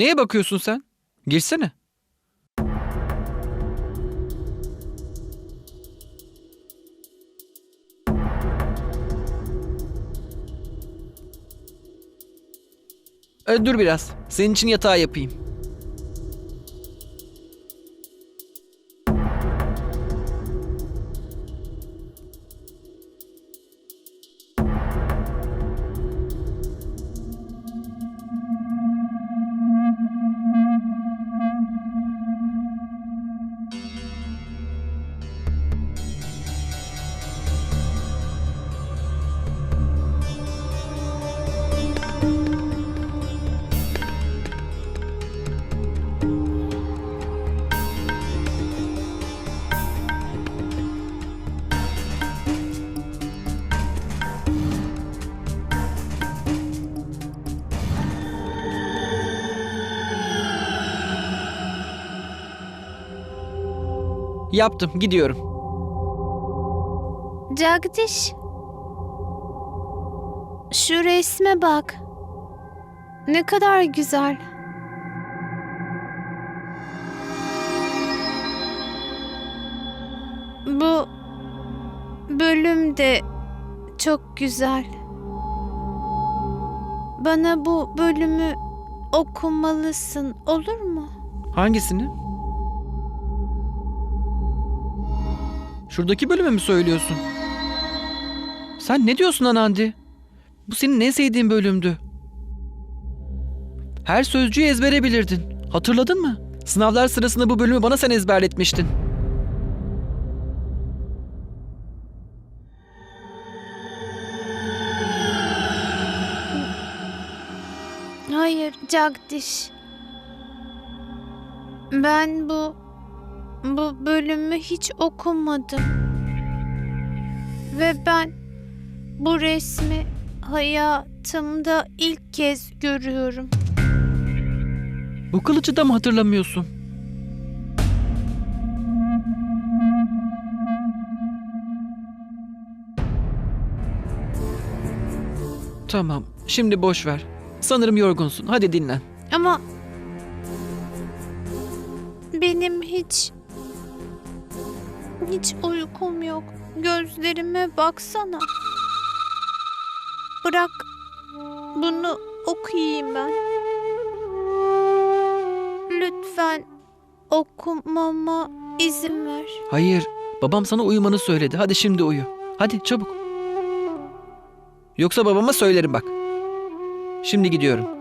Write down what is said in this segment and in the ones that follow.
Neye bakıyorsun sen? Girsene. Ee, dur biraz. Senin için yatağı yapayım. Yaptım. Gidiyorum. Jagdish. Şu resme bak. Ne kadar güzel. Bu bölüm de çok güzel. Bana bu bölümü okumalısın, olur mu? Hangisini? Şuradaki bölümü mü söylüyorsun? Sen ne diyorsun Anandi? Bu senin en sevdiğin bölümdü. Her sözcüğü ezbere bilirdin. Hatırladın mı? Sınavlar sırasında bu bölümü bana sen ezberletmiştin. Hayır Jagdish. Ben bu bu bölümü hiç okumadım. Ve ben bu resmi hayatımda ilk kez görüyorum. Bu kılıcı da mı hatırlamıyorsun? Tamam, şimdi boş ver. Sanırım yorgunsun. Hadi dinlen. Ama benim hiç hiç uykum yok. Gözlerime baksana. Bırak bunu okuyayım ben. Lütfen okumama izin ver. Hayır, babam sana uyumanı söyledi. Hadi şimdi uyu. Hadi çabuk. Yoksa babama söylerim bak. Şimdi gidiyorum.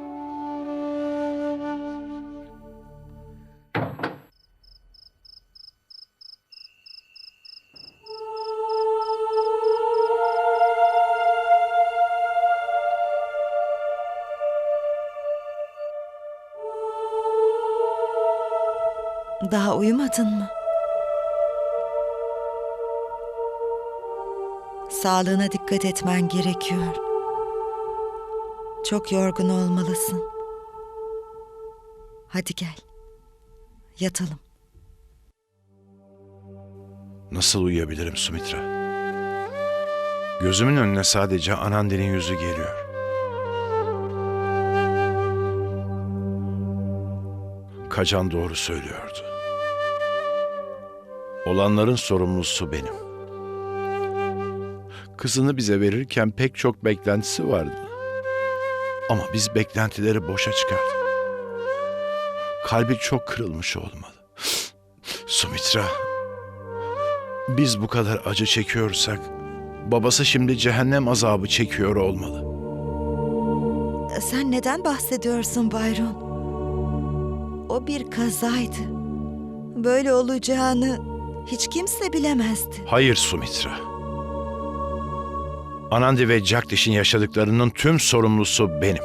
Daha uyumadın mı? Sağlığına dikkat etmen gerekiyor. Çok yorgun olmalısın. Hadi gel. Yatalım. Nasıl uyuyabilirim Sumitra? Gözümün önüne sadece Anandi'nin yüzü geliyor. Kacan doğru söylüyordu. Olanların sorumlusu benim. Kızını bize verirken pek çok beklentisi vardı. Ama biz beklentileri boşa çıkardık. Kalbi çok kırılmış olmalı. Sumitra, biz bu kadar acı çekiyorsak babası şimdi cehennem azabı çekiyor olmalı. Sen neden bahsediyorsun Bayron? O bir kazaydı. Böyle olacağını hiç kimse bilemezdi. Hayır Sumitra. Anandi ve Jagdish'in yaşadıklarının tüm sorumlusu benim.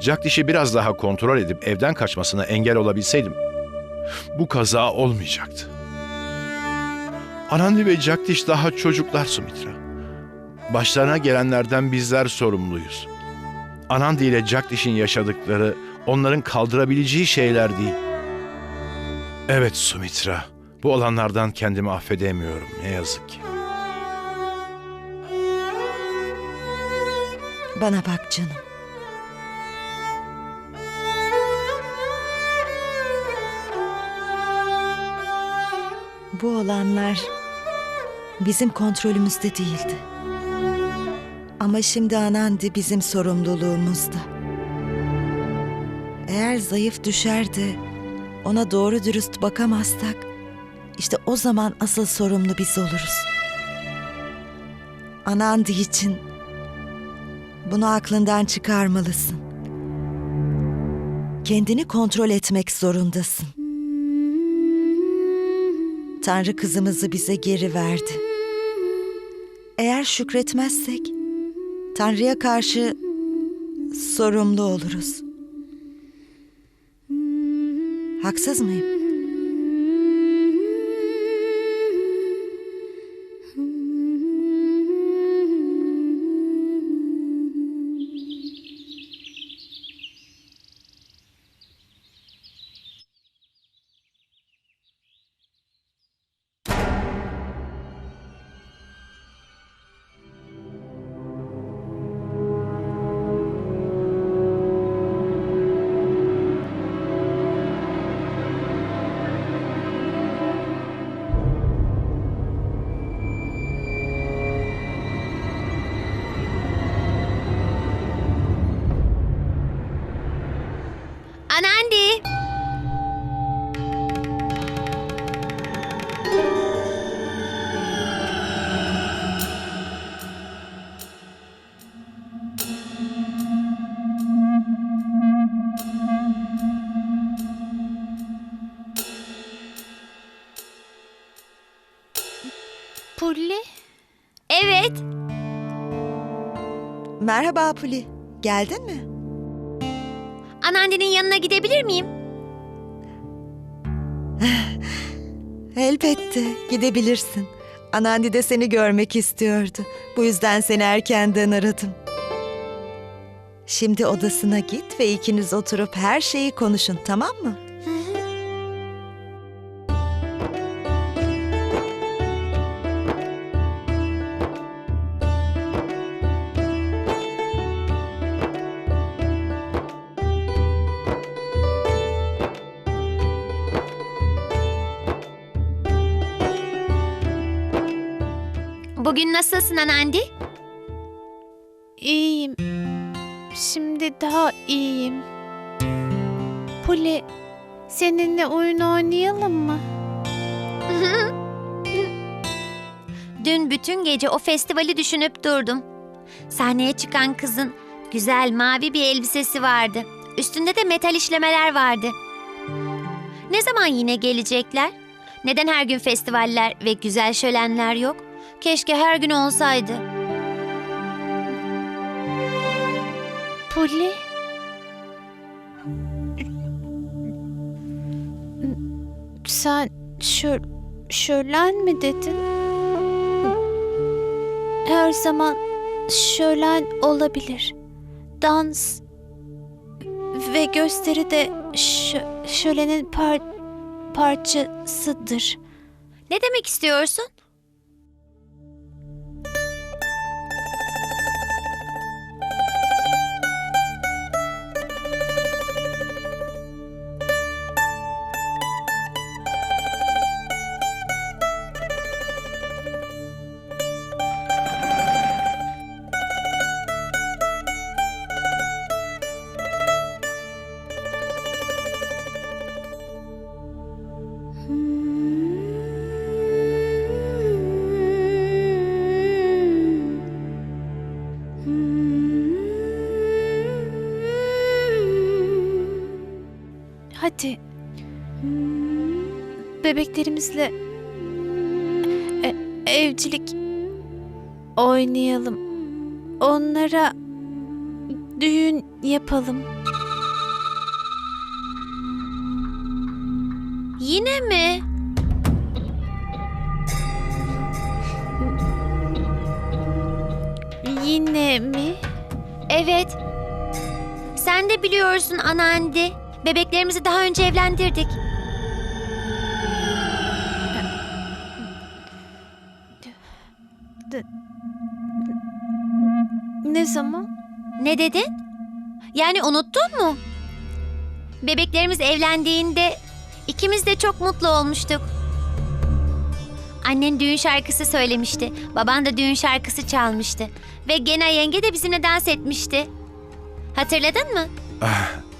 Jagdish'i biraz daha kontrol edip evden kaçmasına engel olabilseydim bu kaza olmayacaktı. Anandi ve Jagdish daha çocuklar Sumitra. Başlarına gelenlerden bizler sorumluyuz. Anandi ile Jagdish'in yaşadıkları onların kaldırabileceği şeyler değil. Evet Sumitra, bu olanlardan kendimi affedemiyorum ne yazık ki. Bana bak canım. Bu olanlar bizim kontrolümüzde değildi. Ama şimdi Anandi bizim sorumluluğumuzda. Eğer zayıf düşer de ona doğru dürüst bakamazsak işte o zaman asıl sorumlu biz oluruz. Anandi için bunu aklından çıkarmalısın. Kendini kontrol etmek zorundasın. Tanrı kızımızı bize geri verdi. Eğer şükretmezsek Tanrı'ya karşı sorumlu oluruz. Haksız mıyım? Pulli? Evet. Merhaba Puli. Geldin mi? Anandi'nin yanına gidebilir miyim? Elbette gidebilirsin. Anandi de seni görmek istiyordu. Bu yüzden seni erkenden aradım. Şimdi odasına git ve ikiniz oturup her şeyi konuşun tamam mı? Bugün nasılsın Anandi? İyiyim. Şimdi daha iyiyim. Puli, seninle oyun oynayalım mı? Dün bütün gece o festivali düşünüp durdum. Sahneye çıkan kızın güzel mavi bir elbisesi vardı. Üstünde de metal işlemeler vardı. Ne zaman yine gelecekler? Neden her gün festivaller ve güzel şölenler yok? Keşke her gün olsaydı. Puli? Sen şö şölen mi dedin? Her zaman şölen olabilir. Dans ve gösteri de şö- şölenin par parçasıdır. Ne demek istiyorsun? Hadi. Bebeklerimizle e- evcilik oynayalım. Onlara düğün yapalım. Yine mi? Yine mi? Evet. Sen de biliyorsun Anandi. Bebeklerimizi daha önce evlendirdik. Ne zaman? Ne dedin? Yani unuttun mu? Bebeklerimiz evlendiğinde ikimiz de çok mutlu olmuştuk. Annen düğün şarkısı söylemişti. Baban da düğün şarkısı çalmıştı. Ve Gena yenge de bizimle dans etmişti. Hatırladın mı?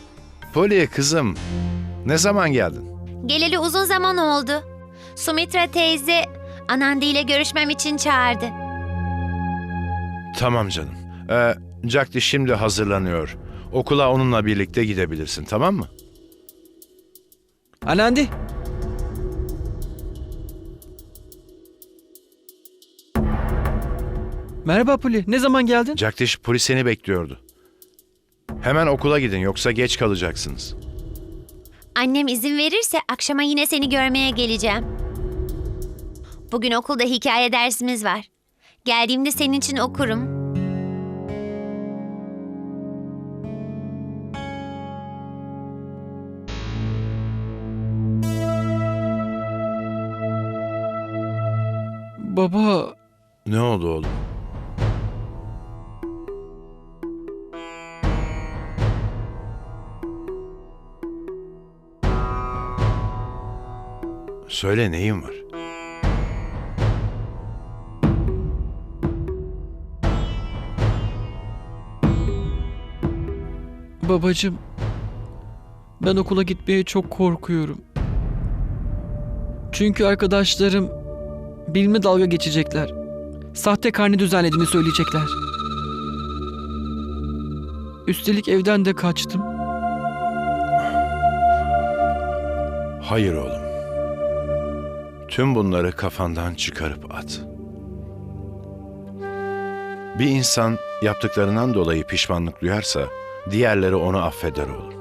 Polly kızım, ne zaman geldin? Geleli uzun zaman oldu. Sumitra teyze Anandi ile görüşmem için çağırdı. Tamam canım. Ee, Jagdi şimdi hazırlanıyor. Okula onunla birlikte gidebilirsin, tamam mı? Anandi. Merhaba Puli. Ne zaman geldin? Jagdish polis seni bekliyordu. Hemen okula gidin yoksa geç kalacaksınız. Annem izin verirse akşama yine seni görmeye geleceğim. Bugün okulda hikaye dersimiz var. Geldiğimde senin için okurum. Baba, Ne oldu oğlum? Söyle neyin var? babacığım. Ben okula gitmeye çok korkuyorum. Çünkü arkadaşlarım benimle dalga geçecekler. Sahte karne düzenlediğini söyleyecekler. Üstelik evden de kaçtım. Hayır oğlum. Tüm bunları kafandan çıkarıp at. Bir insan yaptıklarından dolayı pişmanlık duyarsa diğerleri onu affeder oğlum.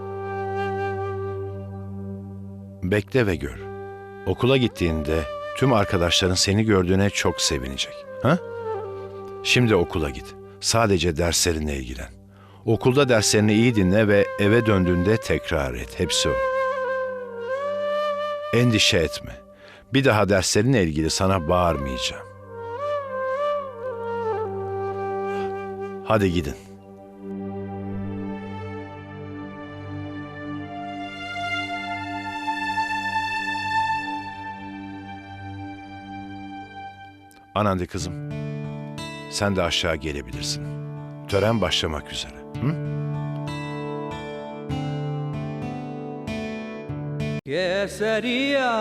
Bekle ve gör. Okula gittiğinde tüm arkadaşların seni gördüğüne çok sevinecek. Ha? Şimdi okula git. Sadece derslerinle ilgilen. Okulda derslerini iyi dinle ve eve döndüğünde tekrar et. Hepsi o. Endişe etme. Bir daha derslerinle ilgili sana bağırmayacağım. Hadi gidin. Anandi kızım. Sen de aşağı gelebilirsin. Tören başlamak üzere. Hı? Yes, sería?